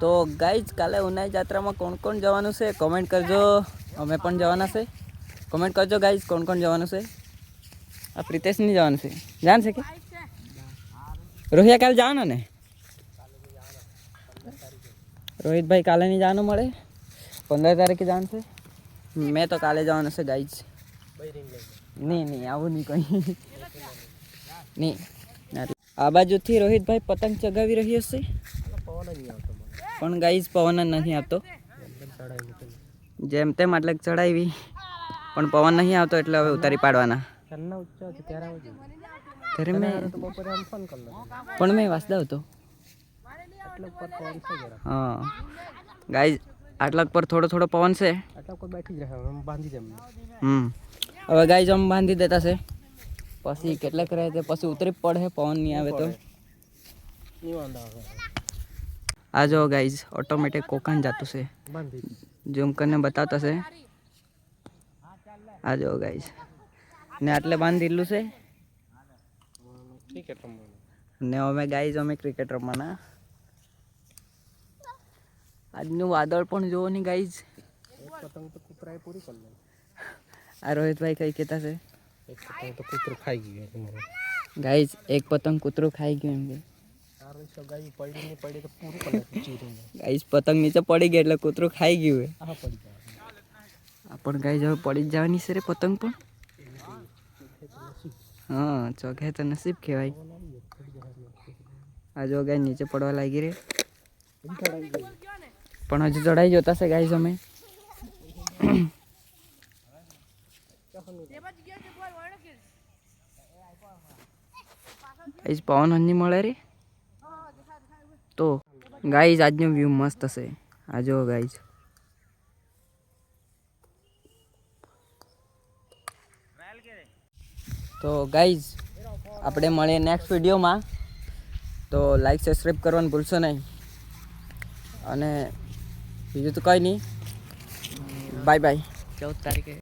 તો ગાઈઝ કાલે ઉનાઈ જાત્રામાં કોણ કોણ જવાનું છે? કોમેન્ટ કરજો. અમે પણ જવાના છે. કોમેન્ટ કરજો ગાઈઝ કોણ કોણ જવાનું છે? આ પ્રિતેશ નહીં જવાનું છે. જાણ છે કે? રોહિયા, કાલે જવાના ને? રોહિતભાઈ, કાલે નહીં જવાનું મળે? પંદર તારીખે જવાનું છે? મેં તો કાલે જવાનું છે ગાઈઝ નહીં નહીં, આવું નહીં કંઈ. નહીં. આ બાજુથી રોહિતભાઈ પતંગ ચગાવી રહ્યો છે. પણ ગાઈઝ પવન જ નથી આવતો. જેમ તેમ એટલે ચડાવી પણ પવન નહીં આવતો એટલે હવે ઉતારી પાડવાના. પણ મેં વાંચતા હતો. હા. ગાઈઝ આટલા પર થોડો થોડો પવન છે. હવે ગાઈઝ આમ બાંધી દેતા છે. પછી કેટલાક રહે તે પછી ઉતરી પડે, પવન નહીં આવે તો. આ જો ગાઈઝ ઓટોમેટિક કોકન જતું છે. ઝૂમ કરીને બતાવતા છે. આ જો ગાઈઝ ને આટલે બાંધી દીધલું છે. ને અમે ગાઈઝ અમે ક્રિકેટ રમવાના. આજનું વાદળ પણ જોવો નહીં ગાઈઝ આ રોહિતભાઈ કઈ કહેતા છે? ગાઈઝ એક પતંગ કૂતરું ખાઈ ગયું એમ કે. ગાઈઝ પતંગ નીચે પડી ગઈ એટલે કૂતરું ખાઈ ગયું પણ ગાઈઝ હવે પડી જવાની છે રે પતંગ પણ. હા ચોખે તો નસીબ કહેવાય. આ જો ગાય નીચે પડવા લાગી રે પણ હજુ ચડાઈ જોતા છે ગાઈઝ અમે પવન હજી મળે રે. તો ગાઈઝ, આજનો વ્યૂ મસ્ત હશે. આ જો ગાઈઝ. તો ગાઈઝ, આપણે મળીએ નેક્સ્ટ વિડીયોમાં તો લાઈક સબસ્ક્રાઈબ કરવાનું ભૂલશો નહીં. અને બીજું તો કંઈ નહીં. બાય બાય ચૌદ તારીખે.